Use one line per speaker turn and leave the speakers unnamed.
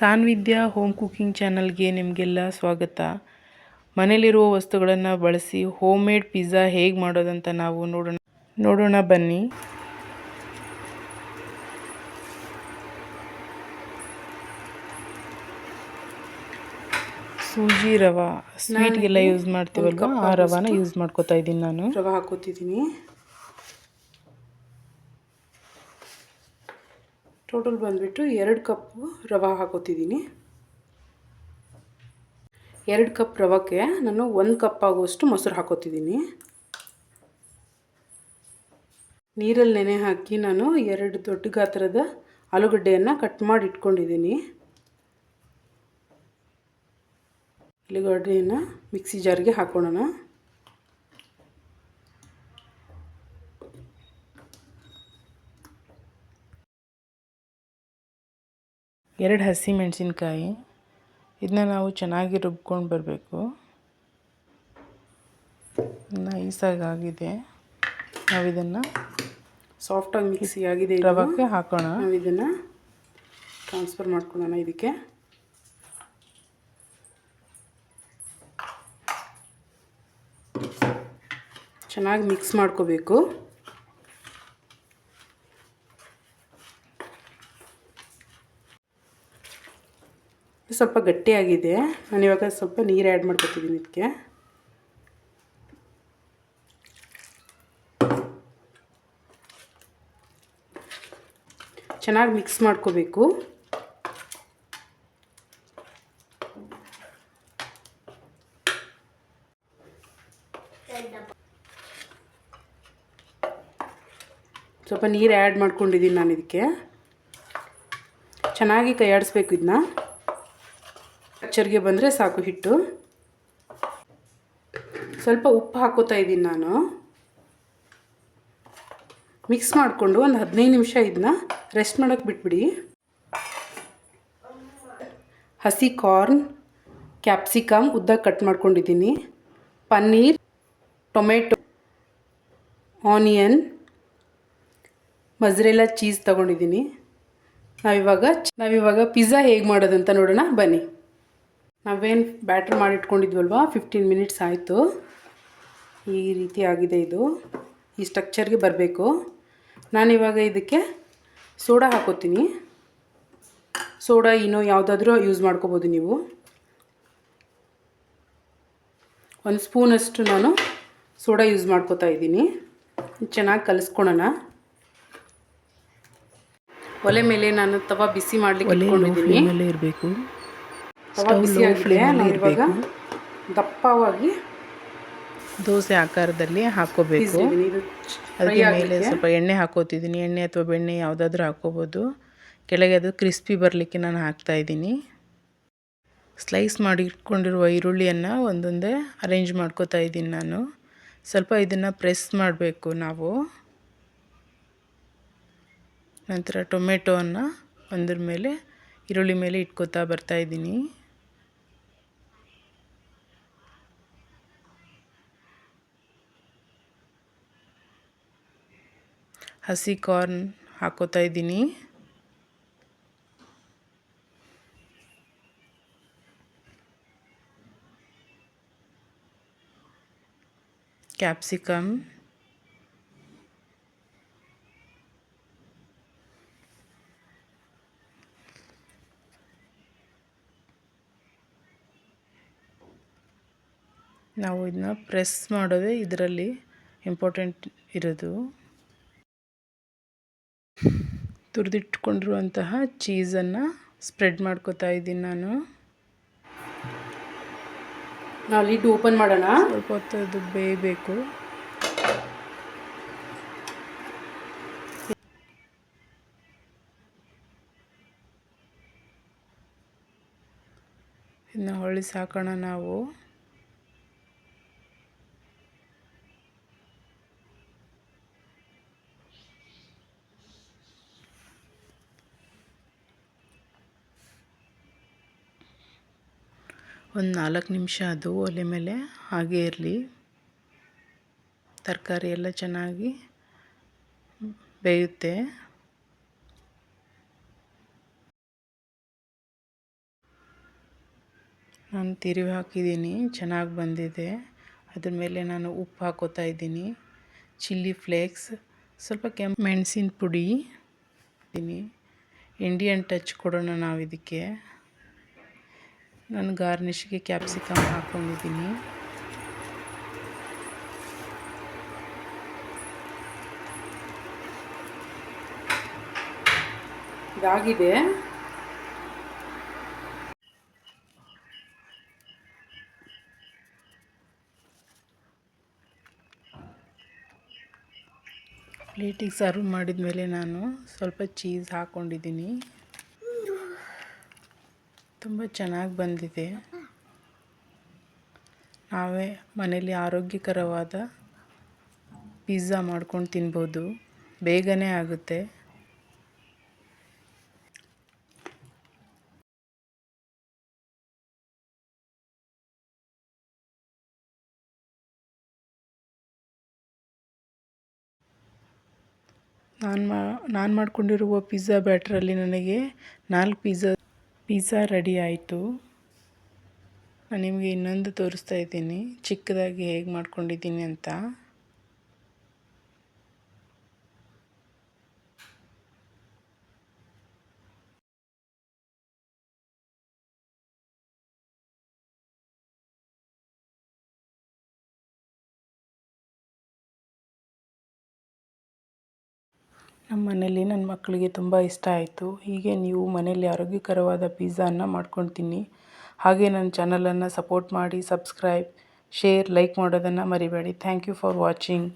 ಸಾನ್ವಿದ್ಯಾ home cooking ಚಾನಲ್ಗೆ ನಿಮಗೆಲ್ಲ ಸ್ವಾಗತ. ಮನೇಲಿರುವ ವಸ್ತುಗಳನ್ನು ಬಳಸಿ ಹೋಮ್ ಮೇಡ್ ಪಿಜ್ಜಾ ಹೇಗೆ ಮಾಡೋದಂತ ನಾವು ನೋಡೋಣ. ನೋಡೋಣ ಬನ್ನಿ. ಸೂಜಿ ರವಾ. ಸ್ವೀಟ್ಗೆಲ್ಲ ಯೂಸ್ ಮಾಡ್ತೀವಲ್ವ? ಆ ರವಾನ ಯೂಸ್ ಮಾಡ್ಕೋತಾ ಇದ್ದೀನಿ ನಾನು.
ರವೆ ಹಾಕೋತಿದ್ದೀನಿ ಟೋಟಲ್ ಬಂದುಬಿಟ್ಟು ಎರಡು ಕಪ್ಪು ರವೆ ಹಾಕೋತಿದ್ದೀನಿ. ಎರಡು ಕಪ್ ರವಕ್ಕೆ ನಾನು ಒಂದು ಕಪ್ ಆಗುವಷ್ಟು ಮೊಸರು ಹಾಕೋತಿದ್ದೀನಿ. ನೀರಲ್ಲಿ ನೆನೆ ಹಾಕಿ ನಾನು ಎರಡು ದೊಡ್ಡ ಗಾತ್ರದ ಆಲೂಗಡ್ಡೆಯನ್ನು ಕಟ್ ಮಾಡಿ ಇಟ್ಕೊಂಡಿದ್ದೀನಿ. ಆಲೂಗಡ್ಡೆಯನ್ನು ಮಿಕ್ಸಿ ಜಾರ್ಗೆ ಹಾಕೊಳ್ಳೋಣ
ಎರಡು ಹಸಿ ಮೆಣಸಿನ್ಕಾಯಿ. ಇದನ್ನ ನಾವು ಚೆನ್ನಾಗಿ ರುಬ್ಕೊಂಡು ಬರಬೇಕು. ನೈಸಾಗಿ ಆಗಿದೆ ನಾವು ಇದನ್ನು
ಸಾಫ್ಟಾಗಿ ಮಿಕ್ಸಿ ಆಗಿದೆ.
ರವಕ್ಕೆ ಹಾಕೋಣ.
ನಾವು ಇದನ್ನು ಟ್ರಾನ್ಸ್ಫರ್ ಮಾಡ್ಕೊಳೋಣ ಇದಕ್ಕೆ. ಚೆನ್ನಾಗಿ ಮಿಕ್ಸ್ ಮಾಡ್ಕೋಬೇಕು. ಸ್ವಲ್ಪ ಗಟ್ಟಿಯಾಗಿದೆ. ನಾನು ಇವಾಗ ಸ್ವಲ್ಪ ನೀರು ಆ್ಯಡ್ ಮಾಡ್ಕೊತಿದ್ದೀನಿ ಇದಕ್ಕೆ ಚೆನ್ನಾಗಿ ಮಿಕ್ಸ್ ಮಾಡ್ಕೋಬೇಕು. ಸ್ವಲ್ಪ ನೀರು ಆ್ಯಡ್ ಮಾಡ್ಕೊಂಡಿದ್ದೀನಿ ನಾನು ಇದಕ್ಕೆ ಚೆನ್ನಾಗಿ ಕೈಯಾಡಿಸ್ಬೇಕು ಇದನ್ನ ಟೆಕ್ಚರ್ಗೆ ಬಂದರೆ ಸಾಕು ಹಿಟ್ಟು. ಸ್ವಲ್ಪ ಉಪ್ಪು ಹಾಕೋತಾ ಇದ್ದೀನಿ ನಾನು. ಮಿಕ್ಸ್ ಮಾಡಿಕೊಂಡು ಒಂದು ಹದಿನೈದು ನಿಮಿಷ ಇದನ್ನ ರೆಸ್ಟ್ ಮಾಡೋಕ್ಕೆ ಬಿಟ್ಬಿಡಿ. ಹಸಿ ಕಾರ್ನ್ ಕ್ಯಾಪ್ಸಿಕಮ್ ಉದ್ದ ಕಟ್ ಮಾಡ್ಕೊಂಡಿದ್ದೀನಿ. Paneer, tomato onion mozzarella cheese ತೊಗೊಂಡಿದ್ದೀನಿ. ನಾವಿವಾಗ ನಾವಿವಾಗ ಪಿಜ್ಜಾ ಹೇಗೆ ಮಾಡೋದಂತ ನೋಡೋಣ, ಬನ್ನಿ. ನಾವೇನು ಬ್ಯಾಟ್ರ್ ಮಾಡಿಟ್ಕೊಂಡಿದ್ವಲ್ವ? ಫಿಫ್ಟೀನ್ ಮಿನಿಟ್ಸ್ ಆಯಿತು. ಈ ರೀತಿ ಆಗಿದೆ ಇದು. ಈ ಸ್ಟ್ರಕ್ಚರ್ಗೆ ಬರಬೇಕು. ನಾನಿವಾಗ ಇದಕ್ಕೆ ಸೋಡಾ ಹಾಕೋತೀನಿ. ಸೋಡಾ ಇನ್ನೂ ಯಾವುದಾದ್ರೂ ಯೂಸ್ ಮಾಡ್ಕೋಬೋದು ನೀವು. ಒಂದು ಸ್ಪೂನಷ್ಟು ನಾನು ಸೋಡಾ ಯೂಸ್ ಮಾಡ್ಕೋತಾ ಇದ್ದೀನಿ. ಚೆನ್ನಾಗಿ ಕಲಿಸ್ಕೊಳೋಣ. ಒಲೆ ಮೇಲೆ ನಾನು ತವಾ ಬಿಸಿ ಮಾಡ್ಲಿಕ್ಕೆ
ಇರಬೇಕು.
ತವಾ ಬಿಸಿ ಆಗಿದೆ ನಾನು ಇವಾಗ ದಪ್ಪವಾಗಿ
ದೋಸೆ ಆಕಾರದಲ್ಲಿ ಹಾಕೋಬೇಕು. ಅದಕ್ಕೆ ಮೇಲೆ ಸ್ವಲ್ಪ ಎಣ್ಣೆ ಹಾಕೋತಿದ್ದೀನಿ. ಎಣ್ಣೆ ಅಥವಾ ಬೆಣ್ಣೆ ಯಾವುದಾದ್ರೂ ಹಾಕೋಬೋದು ಕೆಳಗೆ ಅದು ಕ್ರಿಸ್ಪಿ ಬರಲಿಕ್ಕೆ ನಾನು ಹಾಕ್ತಾ ಇದ್ದೀನಿ. ಸ್ಲೈಸ್ ಮಾಡಿಟ್ಕೊಂಡಿರುವ ಈರುಳ್ಳಿಯನ್ನು ಒಂದೊಂದೇ ಅರೇಂಜ್ ಮಾಡ್ಕೋತಾ ಇದ್ದೀನಿ ನಾನು. ಸ್ವಲ್ಪ ಇದನ್ನು ಪ್ರೆಸ್ ಮಾಡಬೇಕು ನಾವು. ನಂತರ ಟೊಮೆಟೊವನ್ನು ಒಂದ್ರ ಮೇಲೆ ಈರುಳ್ಳಿ ಮೇಲೆ ಇಟ್ಕೋತಾ ಬರ್ತಾ ಹಸಿ ಕಾರ್ನ್ ಹಾಕೋತಾ ಇದ್ದೀನಿ. ಕ್ಯಾಪ್ಸಿಕಮ್ ನಾವು ಇದನ್ನ ಪ್ರೆಸ್ ಮಾಡೋದೇ ಇದರಲ್ಲಿ ಇಂಪಾರ್ಟೆಂಟ್ ಇರೋದು. ತುರಿದಿಟ್ಕೊಂಡಿರುವಂತಹ ಚೀಸನ್ನು ಸ್ಪ್ರೆಡ್ ಮಾಡ್ಕೋತಾ ಇದ್ದೀನಿ ನಾನು.
ನಾವು ಲಿಡ್ ಓಪನ್ ಮಾಡೋಣ.
ಸ್ವಲ್ಪ ಹೊತ್ತು ಅದು ಬೇಯಬೇಕು. ಇದನ್ನ ಹೊಳಿಸಿ ಸಾಕೋಣ ನಾವು. ಒಂದು ನಾಲ್ಕು ನಿಮಿಷ ಅದು ಒಲೆ ಮೇಲೆ ಹಾಗೇ ಇರಲಿ. ತರಕಾರಿ ಎಲ್ಲ ಚೆನ್ನಾಗಿ ಬೇಯುತ್ತೆ. ನಾನು ತಿರುವಿ ಹಾಕಿದ್ದೀನಿ, ಚೆನ್ನಾಗಿ ಬಂದಿದೆ. ಅದ್ರ ಮೇಲೆ ನಾನು ಉಪ್ಪು ಹಾಕೋತಾ ಇದ್ದೀನಿ. ಚಿಲ್ಲಿ ಫ್ಲೇಕ್ಸ್, ಸ್ವಲ್ಪ ಕೆಂಪು ಮೆಣಸಿನ ಪುಡಿ. ಇಂಡಿಯನ್ ಟಚ್ ಕೊಡೋಣ ನಾವು ಇದಕ್ಕೆ ನಾನು ಗಾರ್ನಿಷ್ಗೆ ಕ್ಯಾಪ್ಸಿಕಮ್ ಹಾಕ್ಕೊಂಡಿದ್ದೀನಿ
ಇದಾಗಿದೆ.
ಪ್ಲೇಟಿಗೆ ಸರ್ವ್ ಮಾಡಿದ ಮೇಲೆ ನಾನು ಸ್ವಲ್ಪ ಚೀಸ್ ಹಾಕ್ಕೊಂಡಿದ್ದೀನಿ ತುಂಬ ಚೆನ್ನಾಗಿ ಬಂದಿದೆ. ನಾವೇ ಮನೇಲಿ ಆರೋಗ್ಯಕರವಾದ ಪಿಜ್ಜಾ ಮಾಡ್ಕೊಂಡು ತಿನ್ಬೋದು. ಬೇಗನೆ ಆಗುತ್ತೆ. ನಾನು ಮಾ, ನಾನು ಮಾಡ್ಕೊಂಡಿರುವ ಪಿಜ್ಜಾ ಬ್ಯಾಟ್ರಲ್ಲಿ ನನಗೆ ನಾಲ್ಕು ಪಿಜ್ಜಾ ಪಿಜ್ಜಾ ರೆಡಿ ಆಯಿತು. ನಿಮಗೆ ಇನ್ನೊಂದು ತೋರಿಸ್ತಾ ಇದ್ದೀನಿ. ಚಿಕ್ಕದಾಗಿ ಹೇಗೆ ಮಾಡ್ಕೊಂಡಿದ್ದೀನಿ ಅಂತ. ನಮ್ಮ ಮನೇಲಿ ನನ್ನ ಮಕ್ಕಳಿಗೆ ತುಂಬ ಇಷ್ಟ ಆಯಿತು. ಹೀಗೆ ನೀವು ಮನೇಲಿ ಆರೋಗ್ಯಕರವಾದ ಪಿಜ್ಜಾನ ಮಾಡ್ಕೊಂಡು ಹಾಗೆ ನನ್ನ ಚಾನಲನ್ನು ಸಪೋರ್ಟ್ ಮಾಡಿ ಸಬ್ಸ್ಕ್ರೈಬ್ ಶೇರ್ ಲೈಕ್ ಮಾಡೋದನ್ನು ಮರಿಬೇಡಿ. Thank you for watching